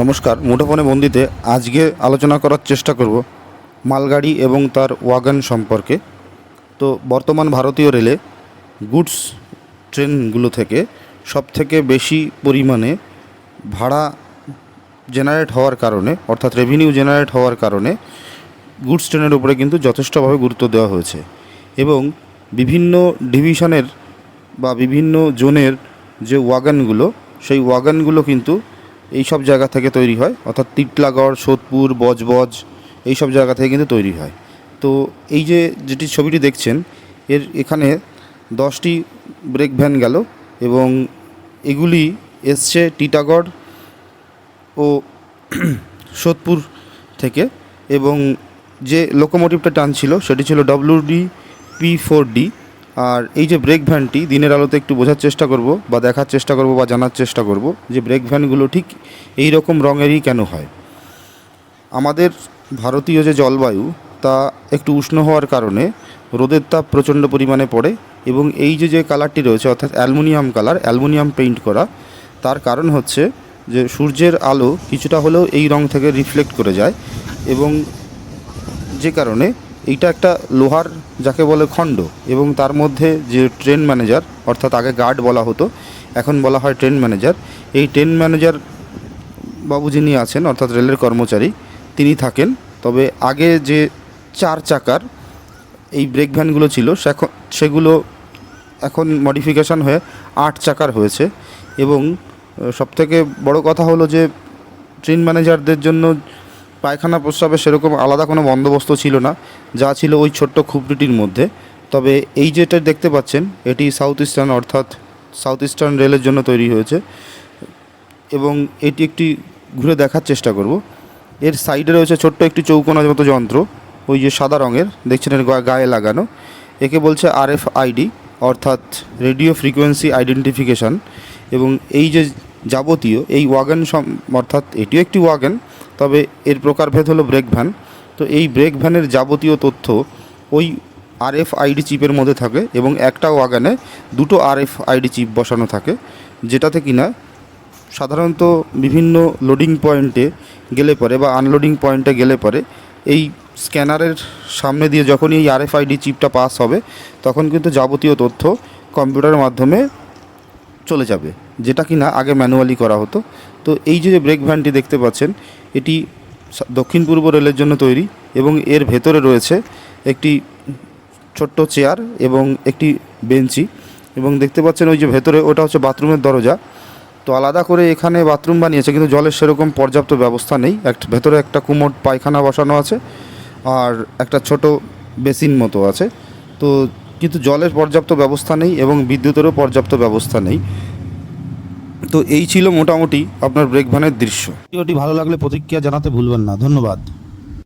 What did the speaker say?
নমস্কার, মুঠোফোনে বন্দিতে আজকে আলোচনা করার চেষ্টা করব মালগাড়ি এবং তার ওয়াগন সম্পর্কে। তো বর্তমান ভারতীয় রেলে গুডস ট্রেনগুলো থেকে সবথেকে বেশি পরিমাণে ভাড়া জেনারেট হওয়ার কারণে, অর্থাৎ রেভিনিউ জেনারেট হওয়ার কারণে গুডস ট্রেনের উপরে কিন্তু যথেষ্টভাবে গুরুত্ব দেওয়া হয়েছে এবং বিভিন্ন ডিভিশনের বা বিভিন্ন জোনের যে ওয়াগানগুলো, সেই ওয়াগানগুলো কিন্তু এই সব জায়গা থেকে তৈরি হয়। অর্থাৎ তিতলাগড়, সোদপুর, বজবজ এই সব জায়গা থেকে কিন্তু তৈরি হয়। তো এই যে যেটি ছবিটি দেখছেন, এর এখানে দশটি ব্রেক ভ্যান গেল এবং এগুলি এসছে টিটাগড় ও সোদপুর থেকে এবং যে লোকোমোটিভটা টানছিল সেটি ছিল W D P four D আর এই যে ব্রেক ভ্যানটি দিনের আলোতে একটু বোঝার চেষ্টা করব বা দেখার চেষ্টা করব বা জানার চেষ্টা করব যে ব্রেক ভ্যানগুলো ঠিক এই রকম রঙেরই কেন হয়। আমাদের ভারতীয় যে জলবায়ু, তা একটু উষ্ণ হওয়ার কারণে রোদের তাপ প্রচণ্ড পরিমাণে পড়ে এবং এই যে যে কালারটি রয়েছে, অর্থাৎ অ্যালুমিনিয়াম কালার অ্যালুমিনিয়াম পেইন্ট করা, তার কারণ হচ্ছে যে সূর্যের আলো কিছুটা হলেও এই রং থেকে রিফ্লেক্ট করে যায় এবং যে কারণে এইটা একটা লোহার যাকে বলে খণ্ড এবং তার মধ্যে যে ট্রেন ম্যানেজার, অর্থাৎ আগে গার্ড বলা হতো, এখন বলা হয় ট্রেন ম্যানেজার। এই ট্রেন ম্যানেজার বাবু যিনি আছেন, অর্থাৎ রেলের কর্মচারী, তিনি থাকেন। তবে আগে যে চার চাকার এই ব্রেক ভ্যানগুলো ছিল সেগুলো এখন মডিফিকেশন হয়ে আট চাকার হয়েছে এবং সবথেকে বড় কথা হলো যে, ট্রেন ম্যানেজারদের জন্য পায়খানা প্রস্রাবের সেরকম আলাদা কোনো বন্দোবস্ত ছিল না, যা ছিল ওই ছোট্ট খুপড়িটির মধ্যে। তবে এই যেটা দেখতে পাচ্ছেন, এটি সাউথ ইস্টার্ন অর্থাৎ সাউথ ইস্টার্ন রেলের জন্য তৈরি হয়েছে। এবং এটি একটি ঘুরে দেখার চেষ্টা করব। এর সাইডে রয়েছে ছোট্ট একটি চৌকোনার মতো যন্ত্র, ওই যে সাদা রঙের, দেখছেন এর গায়ে লাগানো। একে বলছে আরএফ আইডি অর্থাৎ রেডিও ফ্রিকোয়েন্সি আইডেন্টিফিকেশান এবং এই যে যাবতীয়, এই ওয়াগন অর্থাৎ এটিও একটি ওয়াগন তবে এর প্রকারভেদ হলো ব্রেক ভ্যান তো এই ব্রেক ভ্যানের যাবতীয় তথ্য ওই আরএফ আইডি চিপের মধ্যে থাকে এবং একটা ওয়াগানে দুটো আরএফ আইডি চিপ বসানো থাকে, যেটাতে কিনা সাধারণত বিভিন্ন লোডিং পয়েন্টে গেলে পরে বা আনলোডিং পয়েন্টে গেলে পরে এই স্ক্যানারের সামনে দিয়ে যখনই এই আরএফআইডি চিপটা পাস হবে, তখন কিন্তু যাবতীয় তথ্য কম্পিউটারের মাধ্যমে চলে যাবে, যেটা কিনা আগে ম্যানুয়ালি করা হতো। তো এই যে ব্রেক ভ্যানটি দেখতে পাচ্ছেন, এটি দক্ষিণ পূর্ব রেলের জন্য তৈরি এবং এর ভেতরে রয়েছে একটি ছোট্ট চেয়ার এবং একটি বেঞ্চি এবং দেখতে পাচ্ছেন ওই যে ভেতরে ওটা হচ্ছে বাথরুমের দরজা। তো আলাদা করে এখানে বাথরুম বানিয়েছে, কিন্তু জলের সেরকম পর্যাপ্ত ব্যবস্থা নেই। একটা ভেতরে একটা কুমোট পায়খানা বসানো আছে আর একটা ছোট বেসিন মতো আছে। তো কিন্তু জলের পর্যাপ্ত ব্যবস্থা নেই এবং বিদ্যুতেরও পর্যাপ্ত ব্যবস্থা নেই। তো এই ছিল মোটামুটি আপনার ব্রেক ভ্যানের দৃশ্য। ভিডিওটি ভালো লাগলে প্রতিক্রিয়া জানাতে ভুলবেন না। ধন্যবাদ।